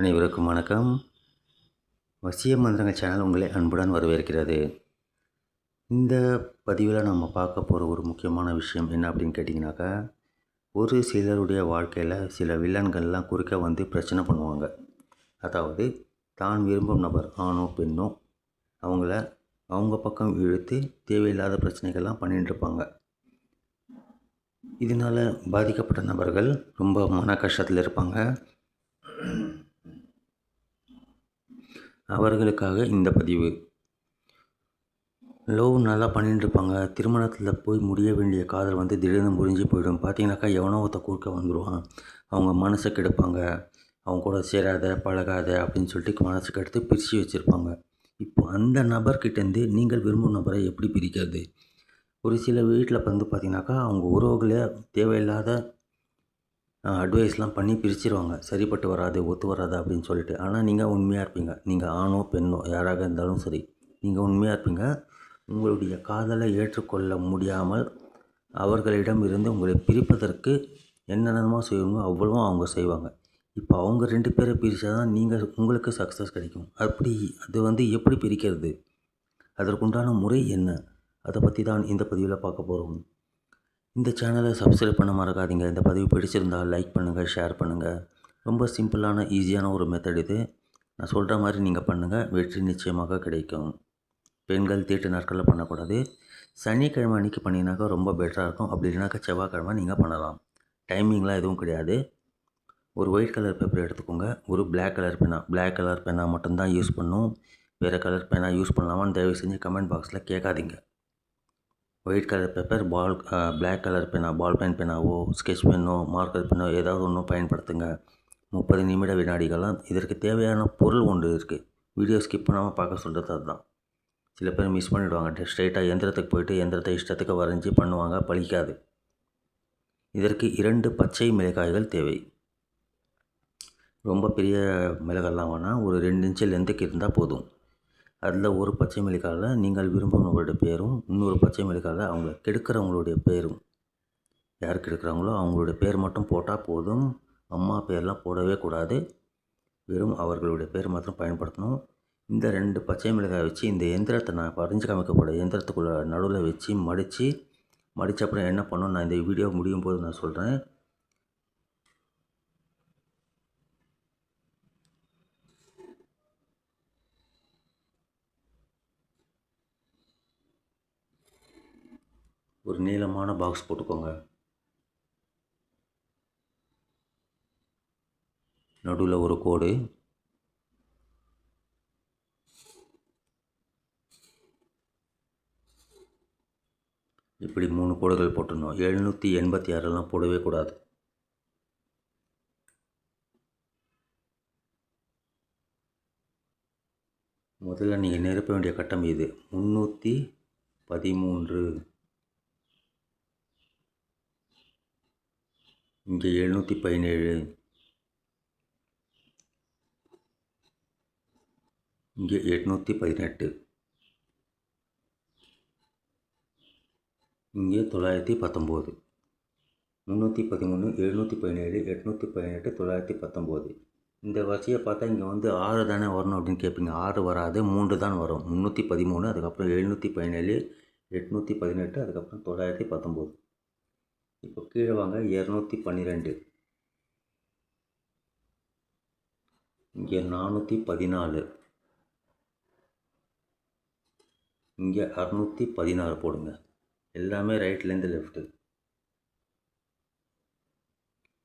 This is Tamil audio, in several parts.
அனைவருக்கும் வணக்கம். வசிய மந்திரங்கள் சேனல் உங்களை அன்புடன் வரவேற்கிறது. இந்த பதிவில் நம்ம பார்க்க போகிற ஒரு முக்கியமான விஷயம் என்ன அப்படின்னு கேட்டிங்கனாக்கா ஒரு சிலருடைய வாழ்க்கையில் சில வில்லன்கள்லாம் குறுக்க வந்து பிரச்சனை பண்ணுவாங்க. அதாவது தான் விரும்பும் நபர் ஆணோ பெண்ணோ அவங்கள அவங்க பக்கம் இழுத்து தேவையில்லாத பிரச்சனைகள்லாம் பண்ணிட்டு இருப்பாங்க. இதனால் பாதிக்கப்பட்ட நபர்கள் ரொம்ப மன கஷ்டத்தில் இருப்பாங்க. அவர்களுக்காக இந்த பதிவு. லவ் நல்லா பண்ணிட்டு இருப்பாங்க திருமணத்தில் போய் முடிய வேண்டிய காதல் வந்து திடீர்னு முறிஞ்சு போயிடும். பார்த்தீங்கன்னாக்கா எவனோ ஒருத்த குறுக்க வந்துடுவான் அவங்க மனசை கெடுப்பாங்க. அவங்க கூட சேராத பழகாத அப்படின்னு சொல்லிட்டு மனசு கெடுத்து பிரித்து வச்சுருப்பாங்க. இப்போ அந்த நபர்கிட்டேருந்து நீங்கள் விரும்பும் நபரை எப்படி பிரிக்கிறது? ஒரு சில வீட்டில் வந்து பார்த்தீங்கன்னாக்கா அவங்க உறவுகளே தேவையில்லாத அட்வைஸ்லாம் பண்ணி பிரிச்சிருவாங்க. சரிப்பட்டு வராது ஒத்து வராது அப்படின்னு சொல்லிட்டு. ஆனால் நீங்கள் உண்மையாக இருப்பீங்க. நீங்கள் ஆணோ பெண்ணோ யாராக இருந்தாலும் சரி நீங்கள் உண்மையாக இருப்பீங்க. உங்களுடைய காதலை ஏற்றுக்கொள்ள முடியாமல் அவர்களிடம் இருந்து உங்களை பிரிப்பதற்கு என்னென்னமோ செய்யணுமோ அவ்வளவும் அவங்க செய்வாங்க. இப்போ அவங்க ரெண்டு பேரை பிரித்தா தான் நீங்கள் உங்களுக்கு சக்ஸஸ் கிடைக்கும். அப்படி அது வந்து எப்படி பிரிக்கிறது? அதற்குண்டான முறை என்ன? அதை பற்றி தான் இந்த பதிவில் பார்க்க போகிறோம் இந்த சேனலை சப்ஸ்கிரைப் பண்ண மறக்காதீங்க. இந்த பதிவு பிடிச்சிருந்தால் லைக் பண்ணுங்கள் ஷேர் பண்ணுங்கள் ரொம்ப சிம்பிளான ஈஸியான ஒரு மெத்தட் இது. நான் சொல்கிற மாதிரி நீங்கள் பண்ணுங்கள் வெற்றி நிச்சயமாக கிடைக்கும். பெண்கள் தீட்டு நாட்களில் பண்ணக்கூடாது. சனிக்கிழமை அன்றைக்கி பண்ணிங்கனாக்கா ரொம்ப பெட்டராக இருக்கும். அப்படி இல்லைனாக்கா செவ்வாய்க்கிழமை நீங்கள் பண்ணலாம். டைமிங்லாம் எதுவும் கிடையாது. ஒரு ஒயிட் கலர் பேப்பர் எடுத்துக்கோங்க. ஒரு பிளாக் கலர் பேனா பிளாக் கலர் பேனா மட்டும்தான் யூஸ் பண்ணும். வேறு கலர் பேனா யூஸ் பண்ணலாமான்னு தயவு செஞ்சு கமெண்ட் பாக்ஸில் கேட்காதீங்க. ஒயிட் கலர் பேப்பர் பால் பிளாக் கலர் பேனா பால் பென் பேனாவோ ஸ்கெச் பென்னோ மார்க்கர் பென்னோ ஏதாவது ஒன்று பயன்படுத்துங்க. முப்பது நிமிட வினாடிகள்லாம் இதற்கு தேவையான பொருள் ஒன்று இருக்குது வீடியோ ஸ்கிப் பண்ணாமல் பார்க்க சொல்கிறது அதுதான். சில பேர் மிஸ் பண்ணிவிடுவாங்க ஸ்ட்ரைட்டாக எந்திரத்துக்கு போயிட்டு எந்திரத்தை இஷ்டத்துக்கு வரைஞ்சி பண்ணுவாங்க. பழிக்காது. இதற்கு இரண்டு பச்சை மிளகாய்கள் தேவை. ரொம்ப பெரிய மிளகாய்லாம் வேணால் ஒரு ரெண்டு இன்ச்சு லெந்துக்கு இருந்தால் போதும். அதில் ஒரு பச்சை மிளகாயில் நீங்கள் விரும்பும் நபருடைய பேரும் இன்னொரு பச்சை மிளகாயில் அவங்க கெடுக்கிறவங்களுடைய பேரும். யார் கெடுக்கிறாங்களோ அவங்களுடைய பேர் மட்டும் போட்டால் போதும். அம்மா பேர்லாம் போடவே கூடாது. வெறும் அவர்களுடைய பேர் மாத்திரம் பயன்படுத்தணும். இந்த ரெண்டு பச்சை மிளகாய் வச்சு இந்த எந்திரத்தை நான் வரைஞ்சி காமிக்கப்பட எந்திரத்துக்குள்ளே நடுவில் வச்சு மடித்து மடித்த அப்புறம் என்ன பண்ணணும்? நான் இந்த வீடியோ முடியும் போது நான் சொல்கிறேன் ஒரு நீளமான பாக்ஸ் போட்டுக்கோங்க. நடுவில் ஒரு கோடு. இப்படி மூணு கோடுகள் போட்டுடணும். எழுநூற்றி எண்பத்தி ஆறெல்லாம் போடவே கூடாது. முதல்ல நீங்கள் நிரப்ப வேண்டிய கட்டம் இது. முந்நூற்றி பதிமூன்று. இங்கே எழுநூற்றி பதினேழு. இங்கே எட்நூற்றி பதினெட்டு. இங்கே தொள்ளாயிரத்தி பத்தொம்போது. முந்நூற்றி பதிமூணு எழுநூற்றி பதினேழு எட்நூற்றி பதினெட்டு தொள்ளாயிரத்தி பத்தொம்போது. இந்த வரிசையை பார்த்தா இங்கே வந்து ஆறு தானே வரணும் அப்படின்னு கேட்பீங்க. ஆறு வராது மூன்று தான் வரும். முந்நூற்றி பதிமூணு அதுக்கப்புறம் எழுநூற்றி பதினேழு எட்நூற்றி பதினெட்டு அதுக்கப்புறம் தொள்ளாயிரத்தி பத்தொம்போது. இப்போ கீழே வாங்க இரநூத்தி பன்னிரெண்டு. இங்கே நானூற்றி பதினாலு. இங்கே அறநூற்றி பதினாறு போடுங்க. எல்லாமே ரைட்லேருந்து லெஃப்ட்டு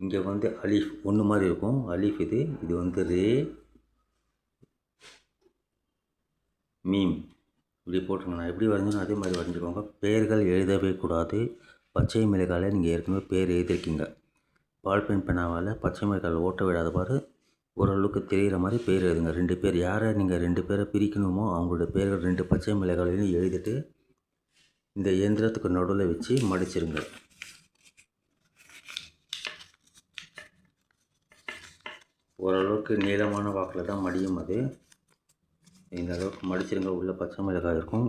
இங்கே வந்து அலீஃப் ஒன்று மாதிரி இருக்கும். அலீஃப் இது இது வந்து ரே மீம். இப்படி போட்டுருங்க. நான் எப்படி வரைஞ்சனோ அதே மாதிரி வரைஞ்சிக்கோங்க. பெயர்கள் எழுதவே கூடாது. பச்சை மிளகாயில் நீங்கள் ஏற்கனவே பேர் எழுதியிருக்கீங்க. பால் பென் பெனாவால் பச்சை மிளகாயில் ஓட்ட விடாத பாரு ஓரளவுக்கு தெரிகிற மாதிரி பேர் எழுதுங்க. ரெண்டு பேர் யாரை நீங்கள் ரெண்டு பேரை பிரிக்கணுமோ அவங்களோட பேர்கள் ரெண்டு பச்சை மிளகாயிலையும் எழுதிட்டு இந்த இயந்திரத்துக்கு நடுவில் வச்சு மடிச்சிருங்க. ஓரளவுக்கு நீளமான வாக்கில் தான் மடியும் அது. இந்த அளவுக்கு மடிச்சிருங்க. உள்ளே பச்சை மிளகாய் இருக்கும்.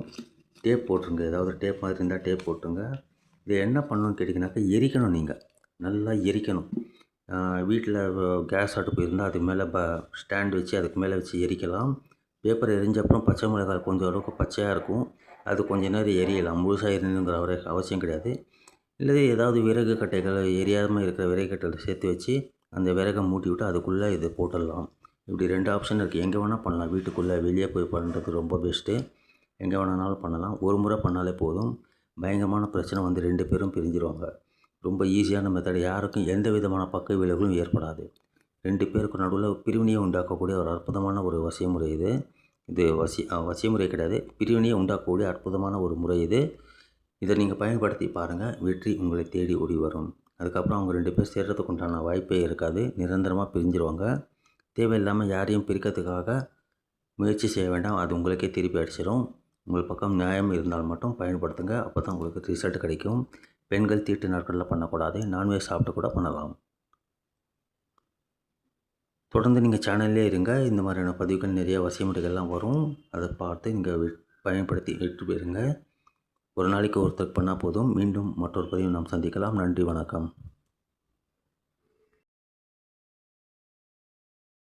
டேப் போட்டுருங்க. ஏதாவது டேப் மாதிரி இருந்தால் டேப் போட்டுருங்க. இது என்ன பண்ணணும்னு கேட்டிங்கனாக்கா எரிக்கணும் நீங்கள் நல்லா எரிக்கணும். வீட்டில் கேஸ் அடுப்பு இருந்தால் அது மேலே ப ஸ்டாண்ட் வச்சு அதுக்கு மேலே வச்சு எரிக்கலாம். பேப்பர் எரிஞ்ச அப்புறம் பச்சை மிளகாய் கொஞ்சம் அளவுக்கு பச்சையாக இருக்கும். அது கொஞ்சம் நேரம் எரியலாம். முழுசாக எரியணுங்கிற ஒரு அவசியம் கிடையாது. இல்லை ஏதாவது விறகு கட்டைகள் எரியாமல் இருக்கிற விறகு கட்டைகளை சேர்த்து வச்சு அந்த விறகை மூட்டி விட்டு அதுக்குள்ளே இது போட்டுடலாம். இப்படி ரெண்டு ஆப்ஷன் இருக்குது எங்கே வேணால் பண்ணலாம். வீட்டுக்குள்ளே வெளியே போய் பண்ணுறது ரொம்ப பெஸ்ட்டு எங்கே வேணாலும் பண்ணலாம். ஒரு முறை பண்ணாலே போதும். பயங்கரமான பிரச்சனை வந்து ரெண்டு பேரும் பிரிஞ்சிருவாங்க. ரொம்ப ஈஸியான மெத்தட் யாருக்கும் எந்த விதமான பக்க விளைவுகளும் ஏற்படாது. ரெண்டு பேருக்கு நடுவில் பிரிவினையை உண்டாக்கக்கூடிய ஒரு அற்புதமான ஒரு வசியமுறை இது. இது வசி வசியமுறை கிடையாது. பிரிவினையை உண்டாக்கக்கூடிய அற்புதமான ஒரு முறை இது. இதை நீங்கள் பயன்படுத்தி பாருங்கள் வெற்றி உங்களை தேடி ஓடி வரும். அதுக்கப்புறம் அவங்க ரெண்டு பேர் சேர்கிறதுக்கு உண்டான வாய்ப்பே இருக்காது. நிரந்தரமாக பிரிஞ்சிருவாங்க. தேவையில்லாமல் யாரையும் பிரிக்கிறதுக்காக முயற்சி செய்ய வேண்டாம். அது உங்களுக்கே திருப்பி அடிச்சிடும் உங்கள் பக்கம் நியாயம் இருந்தால் மட்டும் பயன்படுத்துங்க. அப்போ தான் உங்களுக்கு ரிசல்ட் கிடைக்கும். பெண்கள் தீட்டு நாட்களில் பண்ணக்கூடாது. நான்வெஜ் சாப்பிட்டு கூட பண்ணலாம். தொடர்ந்து நீங்கள் சேனல்லே இருங்க. இந்த மாதிரியான பதிவுகள் நிறைய வசியமுறைகள்லாம் வரும். அதை பார்த்து நீங்கள் பயன்படுத்தி எடுத்து போயிருங்க ஒரு நாளைக்கு ஒருத்தர் பண்ணால் போதும். மீண்டும் மற்றொரு பதிவு நாம் சந்திக்கலாம். நன்றி வணக்கம்.